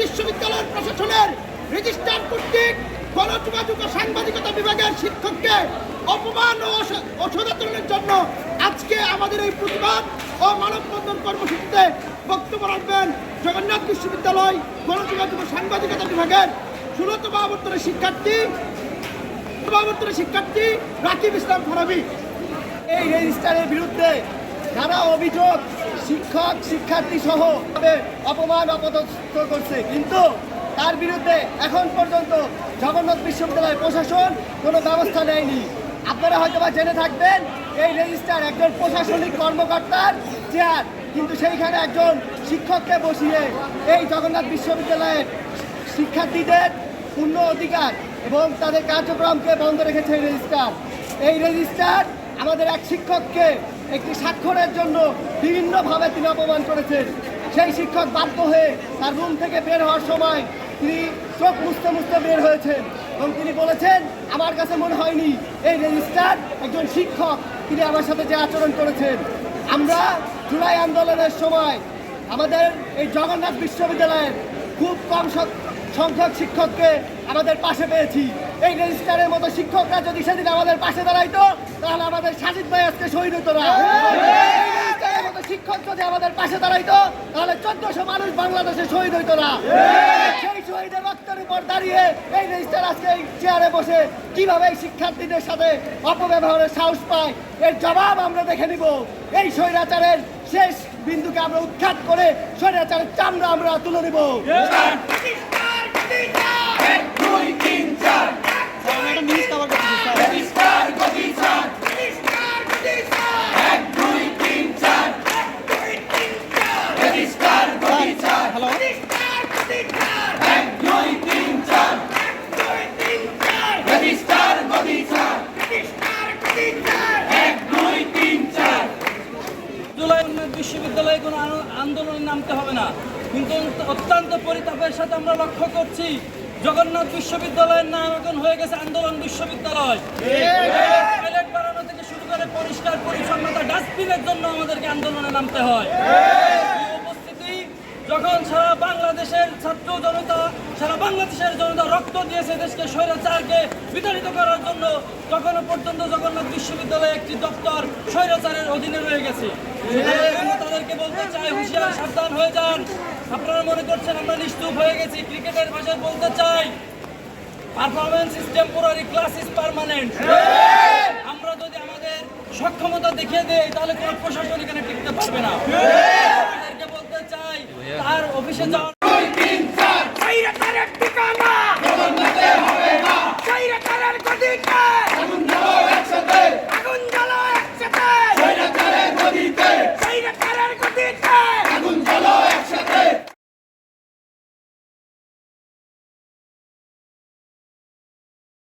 বিশ্ববিদ্যালয়ের প্রশাসনের রেজিস্ট্রার কর্তৃক গণযোগাযোগ সাংবাদিকতা বিভাগের শিক্ষককে অপমান ও অসদাচরণের জন্য আজকে আমাদের এই প্রতিবাদ ও মানববন্ধন বক্তব্য রাখবেন জগন্নাথ বিশ্ববিদ্যালয় গণযোগাযোগ সাংবাদিকতা বিভাগের ষোলতম আবর্তনের শিক্ষার্থী ষোলতম শিক্ষার্থী রাকিব ইসলাম ফারাবি। এই রেজিস্টারের বিরুদ্ধে নানা অভিযোগ, শিক্ষক, শিক্ষার্থী সহ অপমান অপদস্থ করছে। কিন্তু তার বিরুদ্ধে এখন পর্যন্ত জগন্নাথ বিশ্ববিদ্যালয় প্রশাসন কোনো ব্যবস্থা নেয়নি। আপনারা হয়তো বা জেনে থাকবেন, এই রেজিস্টার একজন প্রশাসনিক কর্মকর্তার চেয়ার। কিন্তু সেইখানে একজন শিক্ষককে বসিয়ে এই জগন্নাথ বিশ্ববিদ্যালয়ের শিক্ষার্থীদের পূর্ণ অধিকার এবং তাদের কার্যক্রমকে বন্ধ রেখেছে এই রেজিস্টার। এই রেজিস্টার আমাদের এক শিক্ষককে একটি স্বাক্ষরের জন্য বিভিন্নভাবে তিনি অপমান করেছেন। সেই শিক্ষক বাধ্য হয়ে তার রুম থেকে বের হওয়ার সময় তিনি চোখ মুছতে মুছতে বের হয়েছেন এবং তিনি বলেছেন, আমার কাছে মনে হয়নি এই রেজিস্টার একজন শিক্ষক তিনি আমার সাথে যে আচরণ করেছেন। আমরা জুলাই আন্দোলনের সময় আমাদের এই জগন্নাথ বিশ্ববিদ্যালয়ের খুব কম সংখ্যক শিক্ষককে আমাদের পাশে পেয়েছি। এই রেজিস্টারের মতো শিক্ষকরা যদি সেদিন আমাদের পাশে দাঁড়াইতো, তাহলে আমাদের সাজিদ ভাই আজকে শহীদ হতো না। শিক্ষক যদি আমাদের পাশে দাঁড়াইতো, তাহলে চোদ্দশো মানুষ বাংলাদেশে শহীদ হইতো না। সেই শহীদের রক্তের উপর দাঁড়িয়ে এই রেজিস্টার আজকে এই চেয়ারে বসে কীভাবে শিক্ষার্থীদের সাথে অপব্যবহারের সাহস পায়, এর জবাব আমরা দেখে নিব। এই স্বৈরাচারের শেষ বিন্দুকে আমরা উৎখাত করে স্বৈরাচারের চামড়া আমরা তুলে নিব। উন্নয়ন বিশ্ববিদ্যালয়ে কোনো আন্দোলনে নামতে হবে না। কিন্তু অত্যন্ত পরিতাপের সাথে আমরা লক্ষ্য করছি, জগন্নাথ বিশ্ববিদ্যালয়ের নাম এখন হয়ে গেছে আন্দোলন বিশ্ববিদ্যালয়। বানানো থেকে শুরু করে পরিষ্কার পরিচ্ছন্নতা ডাস্টবিনের জন্য আমাদেরকে আন্দোলনে নামতে হয়। উপস্থিতি যখন সারা বাংলাদেশের ছাত্র জনতা বাংলাদেশের জনতা রক্ত দিয়েছে দেশকে স্বৈরাচারকে বিতাড়িত করার জন্য। তখনও পর্যন্ত জগন্নাথ বিশ্ববিদ্যালয়ে একটি দপ্তর স্বৈরাচারের অধীনে রয়ে গেছে। তাদেরকে বলতে চাই, হুঁশিয়ার, সাবধান হয়ে যান। আপনারা মনে করছেন আমরা নিশ্চুপ হয়ে গেছি, ক্রিকেটের ভাষায় বলতে চাই। Performance is temporary class is permanent. আমরা যদি আমাদের সক্ষমতা দেখিয়ে দেই, তাহলে কোনো প্রশাসন এখানে টিকতে পারবে না। তাদেরকে বলতে চাই, তার অফিসে যাওয়ার